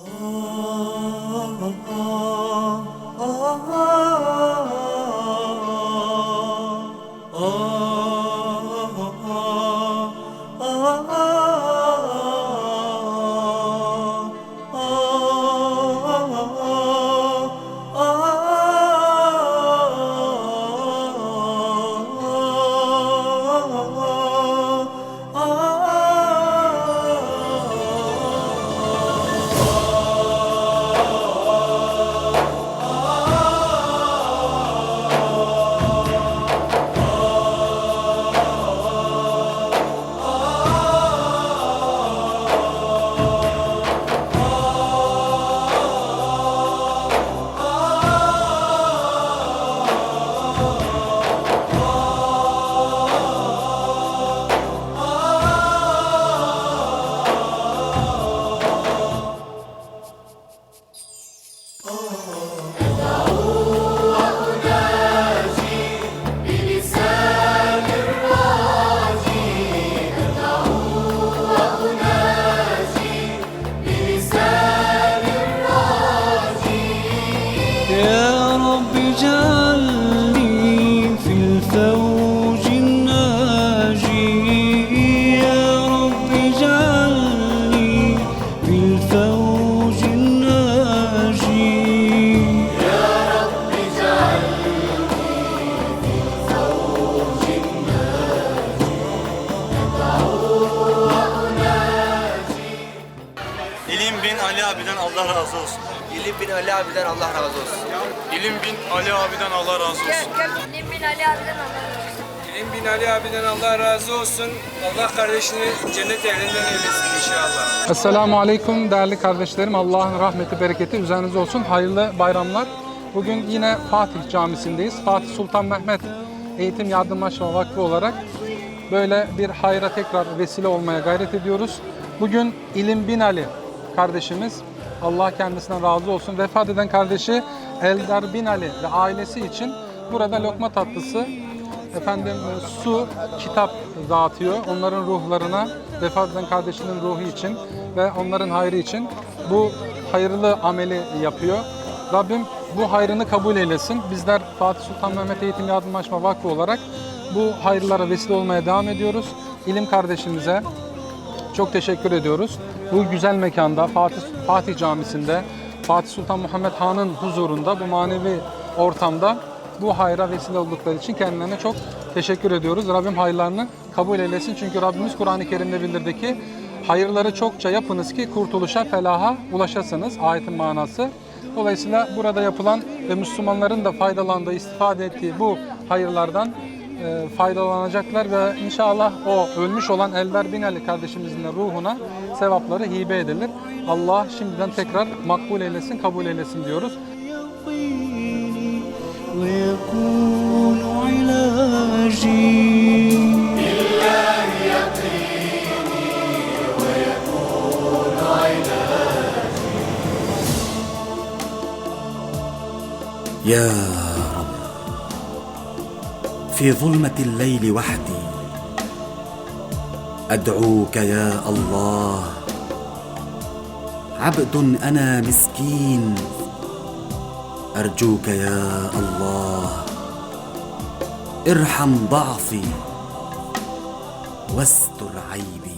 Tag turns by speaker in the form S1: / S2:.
S1: Oh, oh, oh, oh, oh. oh.
S2: İlim bin Ali abiden Allah razı olsun.
S3: İlim bin Ali abiden Allah razı olsun.
S2: İlim bin Ali abiden Allah razı olsun.
S4: Gel bin Ali abiden Allah razı olsun.
S5: İlim bin Ali abiden Allah razı olsun. Allah kardeşini cennet ehlinden eylesin inşallah.
S6: Esselamu Aleyküm değerli kardeşlerim. Allah'ın rahmeti, bereketi üzerinize olsun. Hayırlı bayramlar. Bugün yine Fatih Camisi'ndeyiz. Fatih Sultan Mehmet Eğitim Yardımlaşma Vakfı olarak böyle bir hayra tekrar vesile olmaya gayret ediyoruz. Bugün İlim Bin Ali kardeşimiz, Allah kendisinden razı olsun. Vefat eden kardeşi Eldar Bin Ali ve ailesi için burada lokma tatlısı efendim e, su, kitap dağıtıyor. Onların ruhlarına, vefat eden kardeşinin ruhu için ve onların hayrı için bu hayırlı ameli yapıyor. Rabbim bu hayrını kabul eylesin. Bizler Fatih Sultan Mehmet Eğitim Yardımlaşma Vakfı olarak bu hayırlara vesile olmaya devam ediyoruz. İlim kardeşimize çok teşekkür ediyoruz. Bu güzel mekanda Fatih, Fatih Camisi'nde Fatih Sultan Muhammed Han'ın huzurunda bu manevi ortamda bu hayra vesile oldukları için kendilerine çok teşekkür ediyoruz. Rabbim hayırlarını kabul eylesin. Çünkü Rabbimiz Kur'an-ı Kerim'de bildirdi ki hayırları çokça yapınız ki kurtuluşa, felaha ulaşasınız. Ayetin manası. Dolayısıyla burada yapılan ve Müslümanların da faydalandığı, istifade ettiği bu hayırlardan e, faydalanacaklar ve inşallah o ölmüş olan Elber Bin Ali kardeşimizin de ruhuna sevapları hibe edilir. Allah şimdiden tekrar makbul eylesin, kabul eylesin diyoruz.
S1: يقيني ويكون علاجي
S7: يا رب في ظلمة الليل وحدي. أدعوك يا الله. عبد أنا مسكين. أرجوك يا الله. ارحم ضعفي. واستر عيبي.